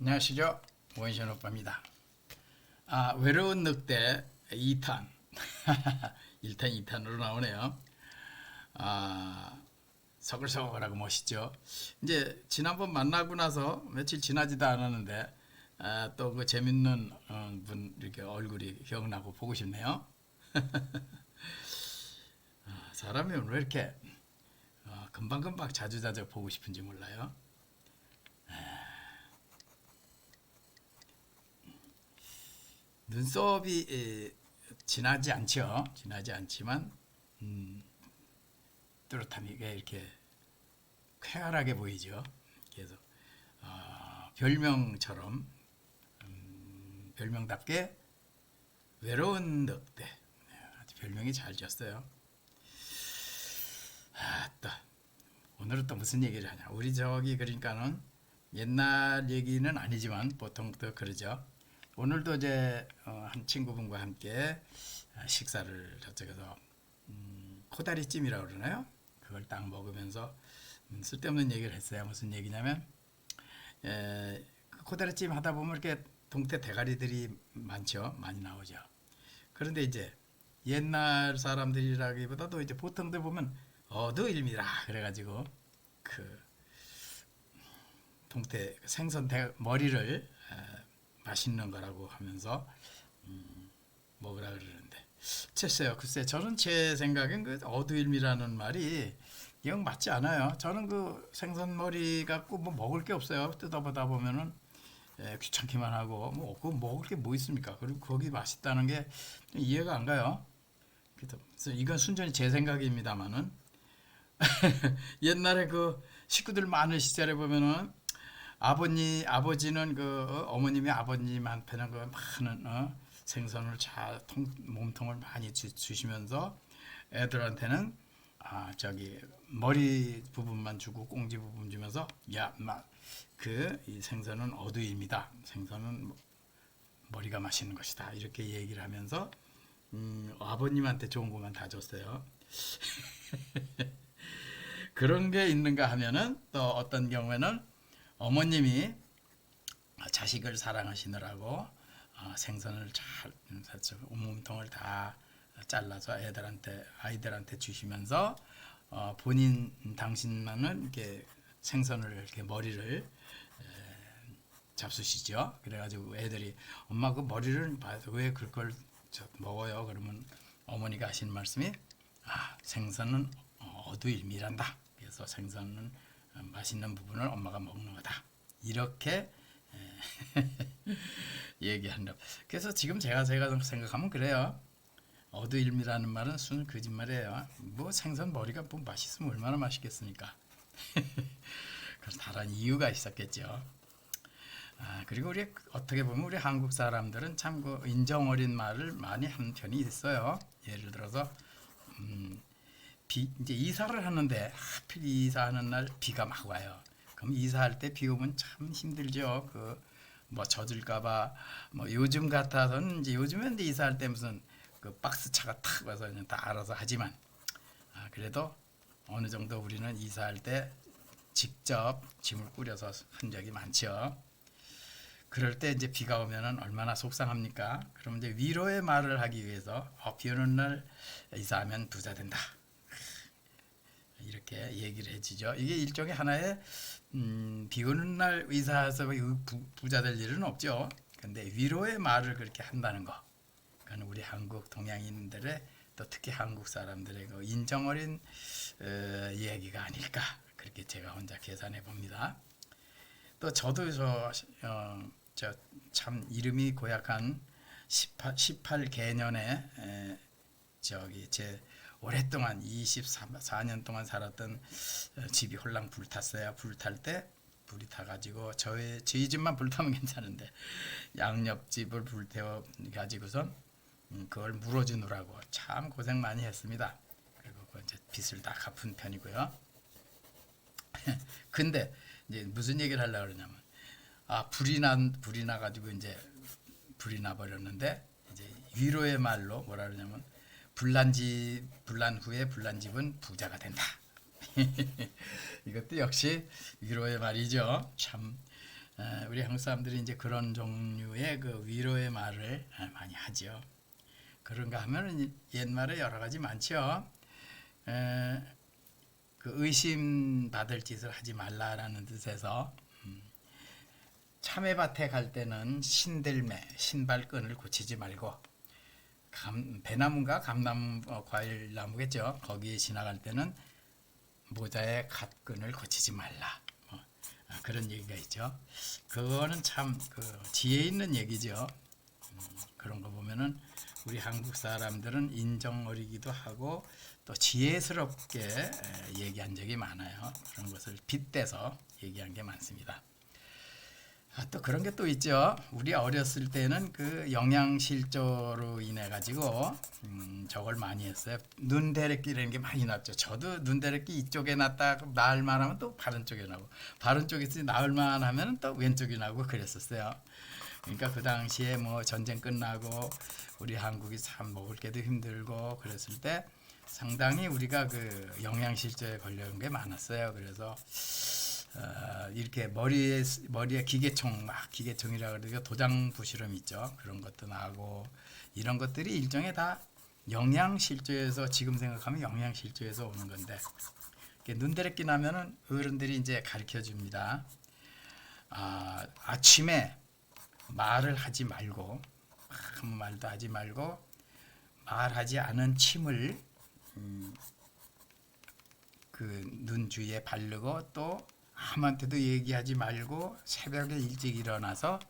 안녕하시죠 원신 오빠입니다. 아 외로운 늑대 2탄 1탄 2탄으로 나오네요. 아 서글서글하고 멋있죠. 이제 지난번 만나고 나서 며칠 지나지도 않았는데 아, 또그 재밌는 어, 분 이렇게 얼굴이 기억나고 보고 싶네요. 아, 사람이 왜 이렇게 어, 금방금방 자주자주 보고 싶은지 몰라요. 눈썹이 에, 진하지 않죠. 진하지 않지만 음, 뚜렷함이 이렇게 쾌활하게 보이죠. 그래서 어, 별명처럼 음, 별명답게 외로운 늑대 네, 아주 별명이 잘 지었어요. 아따 오늘은 또 무슨 얘기를 하냐? 우리 저기 그러니까는 옛날 얘기는 아니지만 보통 또 그러죠. 오늘도 이제 어, 한 친구분과 함께 아, 식사를 저쪽에서 음, 코다리찜이라고 그러나요? 그걸 딱 먹으면서 음, 쓸데없는 얘기를 했어요. 무슨 얘기냐면 에, 그 코다리찜 하다 보면 이렇게 동태 대가리들이 많죠. 많이 나오죠. 그런데 이제 옛날 사람들이라기보다도 이제 보통들 보면 어두일미라 그래가지고 그 동태 생선 대, 머리를 에, 맛있는 거라고 하면서 음, 먹으라 그러는데. 글쎄요 글쎄. 저는 제 생각엔 그 어두일미라는 말이 영 맞지 않아요. 저는 그 생선 머리 갖고 뭐 먹을 게 없어요. 뜯어보다 보면은 예, 귀찮기만 하고 뭐 그거 먹을 게 뭐 있습니까? 그리고 거기 맛있다는 게 이해가 안 가요. 그래서 이건 순전히 제 생각입니다만은 옛날에 그 식구들 많은 시절에 보면은 아버님 아버지는 그 어, 어머님이 아버님한테는 그 많은 어, 생선을 잘 통, 몸통을 많이 주, 주시면서 애들한테는 아 저기 머리 부분만 주고 꽁지 부분 주면서 야막그이 생선은 어두입니다. 생선은 뭐 머리가 맛있는 것이다 이렇게 얘기를 하면서 음, 아버님한테 좋은 것만 다 줬어요. 그런 게 있는가 하면은 또 어떤 경우에는 어머님이 자식을 사랑하시느라고 어, 생선을 잘 온몸통을 다 잘라서 애들한테 아이들한테 주시면서 어, 본인 당신만은 이렇게 생선을 이렇게 머리를 에, 잡수시죠. 그래가지고 애들이 엄마 그 머리를 왜 그걸 저 먹어요? 그러면 어머니가 하시는 말씀이 아 생선은 어두일미란다. 그래서 생선은 어, 맛있는 부분을 엄마가 먹는 거다. 이렇게 에, 얘기한다. 그래서 지금 제가 제가 생각하면 그래요. 어두일미라는 말은 순 거짓말이에요. 뭐 생선 머리가 뭐 맛있으면 얼마나 맛있겠습니까? 그 다른 이유가 있었겠죠. 아, 그리고 우리 어떻게 보면 우리 한국 사람들은 참 그 인정 어린 말을 많이 하는 편이 있어요. 예를 들어서 음, 비 이제 이사를 하는데 하필 이사하는 날 비가 막 와요. 그럼 이사할 때 비 오면 참 힘들죠. 그 뭐 젖을까봐 뭐 요즘 같아서는 이제 요즘엔 이제 이사할 때 무슨 그 박스 차가 탁 와서 그냥 다 알아서 하지만 아, 그래도 어느 정도 우리는 이사할 때 직접 짐을 꾸려서 한 적이 많죠. 그럴 때 이제 비가 오면은 얼마나 속상합니까? 그럼 이제 위로의 말을 하기 위해서 어, 비 오는 날 이사하면 부자 된다. 이렇게 얘기를 해주죠. 이게 일종의 하나의 음, 비 오는 날 의사해서 부, 부자 될 일은 없죠. 근데 위로의 말을 그렇게 한다는 거. 그건 우리 한국 동양인들의 또 특히 한국 사람들의 그 인정 어린 어, 얘기가 아닐까 그렇게 제가 혼자 계산해 봅니다. 또 저도 저, 어, 참 이름이 고약한 18, 18 개년에 에, 저기 제 오랫동안 24년 동안 살았던 어, 집이 홀랑 불탔어요. 불탈 때 불이 타가지고 저희 저희 집만 불타면 괜찮은데 양옆 집을 불태워 가지고선 음, 그걸 물어주느라고 참 고생 많이 했습니다. 그리고 그 이제 빚을 다 갚은 편이고요. 근데 이제 무슨 얘기를 하려고 그러냐면 아 불이 난 불이 나 가지고 이제 불이 나 버렸는데 이제 위로의 말로 뭐라 그러냐면 불난 집 불난 후에 불난 집은 부자가 된다. 이것도 역시 위로의 말이죠. 참 에, 우리 한국 사람들이 이제 그런 종류의 그 위로의 말을 에, 많이 하죠. 그런가 하면은 옛말에 여러 가지 많죠. 에, 그 의심 받을 짓을 하지 말라라는 뜻에서 음, 참외밭에 갈 때는 신들매 신발끈을 고치지 말고 감, 배나무가 감나무 어, 과일 나무겠죠. 거기에 지나갈 때는 모자의 갓끈을 고치지 말라. 뭐, 아, 그런 얘기가 있죠. 그거는 참 그 지혜 있는 얘기죠. 음, 그런 거 보면은 우리 한국 사람들은 인정 어리기도 하고 또 지혜스럽게 에, 얘기한 적이 많아요. 그런 것을 빗대서 얘기한 게 많습니다. 아, 또 그런 게 또 있죠. 우리 어렸을 때는 그 영양실조로 인해 가지고 음, 저걸 많이 했어요. 눈대래끼라는 게 많이 났죠. 저도 눈대래끼 이쪽에 났다 나을만 하면 또 바른 쪽에 나고 바른 쪽에서 나을만 하면 또 왼쪽에 나고 그랬었어요. 그러니까 그 당시에 뭐 전쟁 끝나고 우리 한국이 참 먹을 게도 힘들고 그랬을 때 상당히 우리가 그 영양실조에 걸려온 게 많았어요. 그래서 어, 이렇게 머리에 머리에 기계총 막 기계총이라 그러죠. 도장 부실험 있죠. 그런 것도 나고 이런 것들이 일종의 다 영양 실조에서 지금 생각하면 영양 실조에서 오는 건데 눈대래끼 나면은 어른들이 이제 가르쳐 줍니다. 아, 아침에 말을 하지 말고 아무 말도 하지 말고 말하지 않은 침을 음, 그눈 주위에 바르고 또 아무한테도 얘기하지 말고 새벽에 일찍 일어나서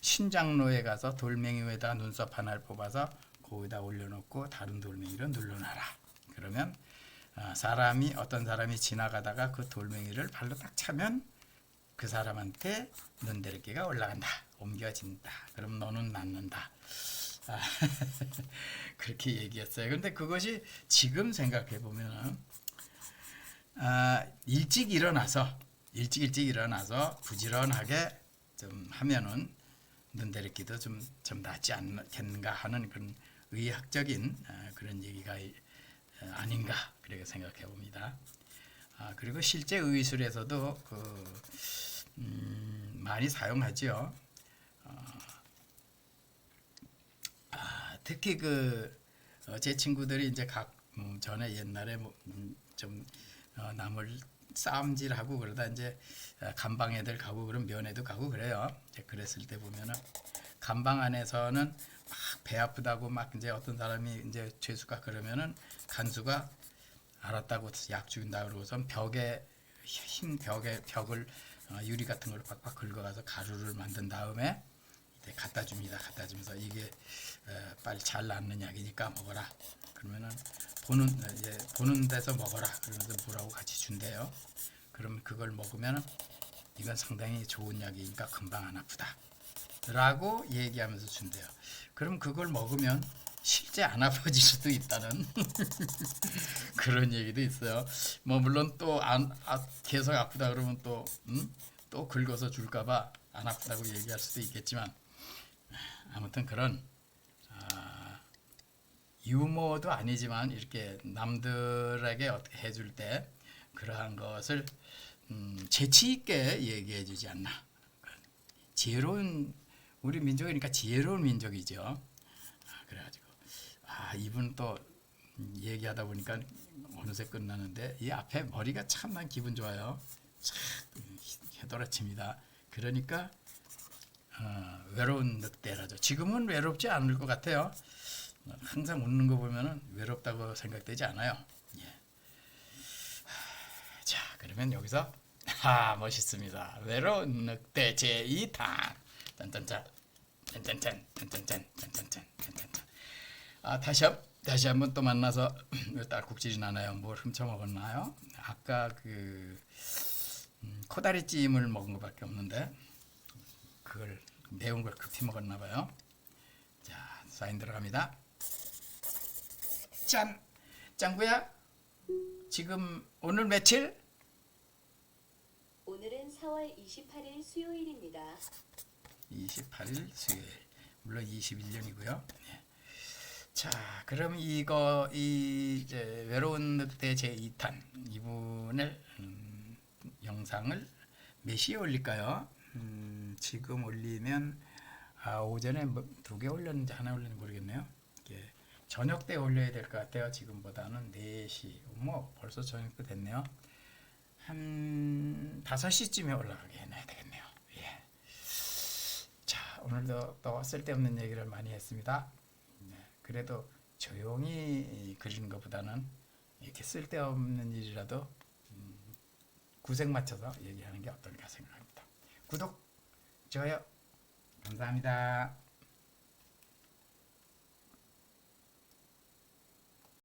신장로에 가서 돌멩이 위에다 눈썹 하나를 뽑아서 거기다 올려놓고 다른 돌멩이로 눌러놔라. 그러면 아, 사람이 어떤 사람이 지나가다가 그 돌멩이를 발로 딱 차면 그 사람한테 눈대리기가 올라간다. 옮겨진다. 그럼 너는 낫는다. 아, 그렇게 얘기했어요. 그런데 그것이 지금 생각해 보면은 아, 일찍 일어나서 일찍 일찍 일어나서 부지런하게 좀 하면은 눈대리기도 좀, 좀 낫지 않겠는가 하는 그런 의학적인 아, 그런 얘기가 어, 아닌가 그렇게 생각해 봅니다. 아, 그리고 실제 의술에서도 그 음, 많이 사용하죠. 어, 아, 특히 그 제 친구들이 이제 각 음, 전에 옛날에 뭐, 음, 좀 어, 나물 싸움질하고 그러다 이제 어, 감방 애들 가고 그런 면회도 가고 그래요. 이제 그랬을 때 보면은 감방 안에서는 막 배 아프다고 막 이제 어떤 사람이 이제 죄수가 그러면은 간수가 알았다고 약 준다 그러고선 벽에 흰 벽에 벽을 어, 유리 같은 걸 빡빡 긁어가서 가루를 만든 다음에 갖다 줍니다. 갖다 주면서 이게 어, 빨리 잘 낫는 약이니까 먹어라. 그러면은 보는 이제 보는 데서 먹어라. 그러면서 물하고 같이 준대요. 그러면 그걸 먹으면 이건 상당히 좋은 약이니까 금방 안 아프다. 라고 얘기하면서 준대요. 그럼 그걸 먹으면 실제 안 아파질 수도 있다는 그런 얘기도 있어요. 뭐 물론 또안 아, 계속 아프다 그러면 또 음? 또 긁어서 줄까봐 안 아프다고 얘기할 수도 있겠지만 아무튼 그런 아, 유머도 아니지만 이렇게 남들에게 어떻게 해줄 때 그러한 것을 음, 재치 있게 얘기해 주지 않나. 지혜로운 우리 민족이니까 지혜로운 민족이죠. 아, 그래가지고 아 이분 또 얘기하다 보니까 어느새 끝나는데 이 앞에 머리가 참난 기분 좋아요. 참 해돌아칩니다. 그러니까 어, 외로운 늑대라죠. 지금은 외롭지 않을 것 같아요. 항상 웃는 거 보면은 외롭다고 생각되지 않아요. 예. 하, 자, 그러면 여기서 아 멋있습니다. 외로운 늑대 제 2탄 짠짠짠 짠짠짠 짠짠짠 짠짠짠 짠짠짠 아 다시 한 다시 한번 또 만나서 딸꾹질이 나나요? 뭘 훔쳐 먹었나요? 아까 그 음, 코다리찜을 먹은 것밖에 없는데 그걸 매운 걸 급히 먹었나 봐요. 자 사인 들어갑니다. 짠 짱구야 지금 오늘 며칠? 오늘은 4월 28일 수요일입니다. 28일 수요일 물론 21년이고요. 자, 그럼 이거 이 이제 외로운 늑대 제 2탄 이분의 음, 영상을 몇 시에 올릴까요? 음, 지금 올리면 아, 오전에 뭐 두개 올렸는지 하나 올렸는지 모르겠네요. 이게 저녁 때 올려야 될 것 같아요. 지금보다는 4시. 뭐 벌써 저녁도 됐네요. 한 5시쯤에 올라가게 해놔야 되겠네요. 예. 자, 오늘도 또 쓸데없는 얘기를 많이 했습니다. 네, 그래도 조용히 그리는 것보다는 이렇게 쓸데없는 일이라도 음, 구색 맞춰서 얘기하는 게 어떨까 생각합니다. 구독, 좋아요, 감사합니다.